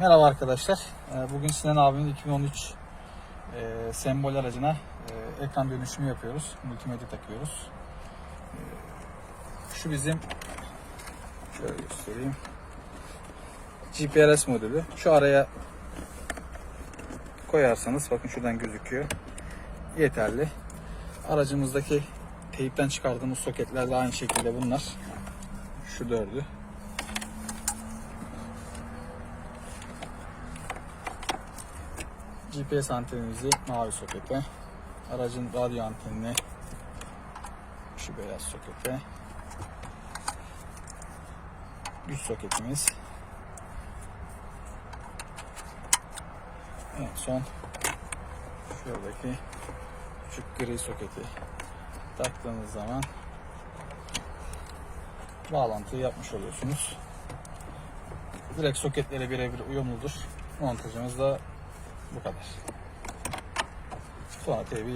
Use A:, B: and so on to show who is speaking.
A: Merhaba arkadaşlar. Ee, Bugün Sinan abinin 2013 e, sembol aracına e, ekran dönüşümü yapıyoruz. Multimedya takıyoruz. E, Şu bizim şöyle göstereyim. GPRS modülü. Şu araya koyarsanız bakın şuradan gözüküyor. Yeterli. Aracımızdaki teyipten çıkardığımız soketler de aynı şekilde bunlar. Şu dördü. GPS antenimizi mavi sokete, aracın radyo antenini şu beyaz sokete, güç soketimiz, en son şuradaki küçük gri soketi taktığınız zaman bağlantıyı yapmış oluyorsunuz. Direkt soketlere birebir uyumludur. Montajımız da bu kadar. Sonra tabii